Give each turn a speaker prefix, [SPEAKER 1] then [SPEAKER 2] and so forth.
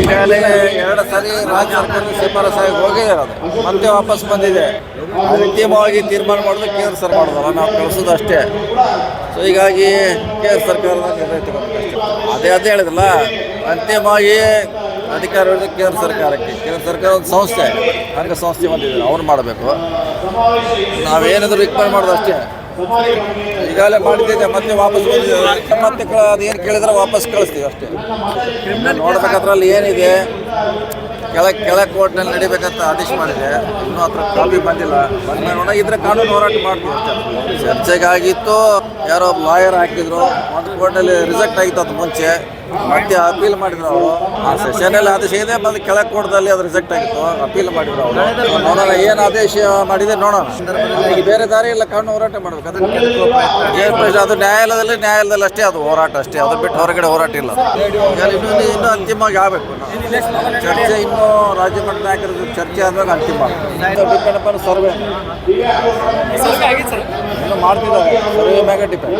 [SPEAKER 1] ಈಗಾಗಲೇ ಎರಡು ಸಾರಿ ರಾಜ್ಯ ಶಿಫಾರಸ್ ಶಿಫಾರಸಾಗಿ ಹೋಗಿದೆ ಅದು ಮತ್ತೆ ವಾಪಸ್ ಬಂದಿದೆ. ಅಂತಿಮವಾಗಿ ತೀರ್ಮಾನ ಮಾಡೋದು ಕೇಂದ್ರ ಸರ್ಕಾರ ಮಾಡೋದಲ್ಲ ನಾವು ಕಳಿಸೋದು ಅಷ್ಟೇ ಸೊ ಹೀಗಾಗಿ ಕೇಂದ್ರ ಸರ್ಕಾರದ ನಿರ್ಣಯ ತಗೋಬೇಕಷ್ಟೇ ಅದೇ ಅದೇ ಹೇಳಿದ್ರಲ್ಲ, ಅಂತಿಮವಾಗಿ ಅಧಿಕಾರ ಇರೋದು ಕೇಂದ್ರ ಸರ್ಕಾರಕ್ಕೆ. ಕೇಂದ್ರ ಸರ್ಕಾರ ಒಂದು ಸಂಸ್ಥೆ. ಹಂಗೆ ಸಂಸ್ಥೆ ಬಂದಿದೆ, ಅವ್ರು ಮಾಡಬೇಕು. ನಾವೇನಾದರೂ ರಿಕ್ವೈರ್ ಮಾಡೋದು ಅಷ್ಟೇ ಈಗಾಗಲೇ ಮಾಡಿದ್ದೆ ಮತ್ತೆ ವಾಪಸ್ ಮತ್ತೆ ಅದೇನು ಕೇಳಿದ್ರೆ ವಾಪಸ್ ಕಳಿಸ್ತೀವಿ ಅಷ್ಟೇ. ನೋಡ್ಬೇಕಾದ್ರಲ್ಲಿ ಏನಿದೆ. ಕೆಳ ಕೆಳ ಕೋರ್ಟ್ನಲ್ಲಿ ನಡಿಬೇಕಂತ ಆದೇಶ ಮಾಡಿದೆ. ಇನ್ನೂ ಹತ್ರ ಕಾಪಿ ಬಂದಿಲ್ಲ. ಬಂದ ಇದ್ರೆ ಕಾನೂನು ಹೋರಾಟ ಮಾಡ್ತೀವಿ ಚರ್ಚೆಗಾಗಿತ್ತು, ಯಾರೋ ಲಾಯರ್ ಹಾಕಿದ್ರು. ಒಂದು ಕೋರ್ಟಲ್ಲಿ ರಿಜೆಕ್ಟ್ ಆಗಿತ್ತು ಅದು ಮುಂಚೆ. ಮತ್ತೆ ಅಪೀಲ್ ಮಾಡಿದ್ರು ಅವರು. ಆ ಸೆಷನಲ್ಲಿ ಆದೇಶ ಇದೆ ಬಂದು ಕೆಳ ಕೋರ್ಟ್ದಲ್ಲಿ ಅದು ರಿಜೆಕ್ಟ್ ಆಗಿತ್ತು. ಅಪೀಲ್ ಮಾಡಿದ್ರು ಅವರು. ನೋಡೋಣ ಏನು ಆದೇಶ ಮಾಡಿದೆ ನೋಡೋಣ. ಈಗ ಬೇರೆ ದಾರಿ ಇಲ್ಲ ಕಣ್ಣು ಹೋರಾಟ ಮಾಡ್ಬೇಕು. ಅದಕ್ಕೆ ಅದು ನ್ಯಾಯಾಲಯದಲ್ಲಿ ನ್ಯಾಯಾಲಯದಲ್ಲಿ ಅಷ್ಟೇ ಅದು ಹೋರಾಟ ಅಷ್ಟೇ. ಅದು ಬಿಟ್ಟು ಹೊರಗಡೆ ಹೋರಾಟ ಇಲ್ಲ. ಇನ್ನೂ ಇನ್ನೂ ಅಂತಿಮವಾಗಿ ಆಗಬೇಕು. ಚರ್ಚೆ ಇನ್ನು ರಾಜ್ಯ ಮಟ್ಟ ನಾಯಕರ ಚರ್ಚೆ ಆದ್ಮೇಲೆ ಅಂತಿಮ ಡಿಪೆಂಡ್ ಸರ್ವೆ. ಇನ್ನು ಮಾಡ್ತಿದ್ದಾರೆ. ಸರ್ವೆ ಮ್ಯಾಗ ಡಿಪೆಂಡ್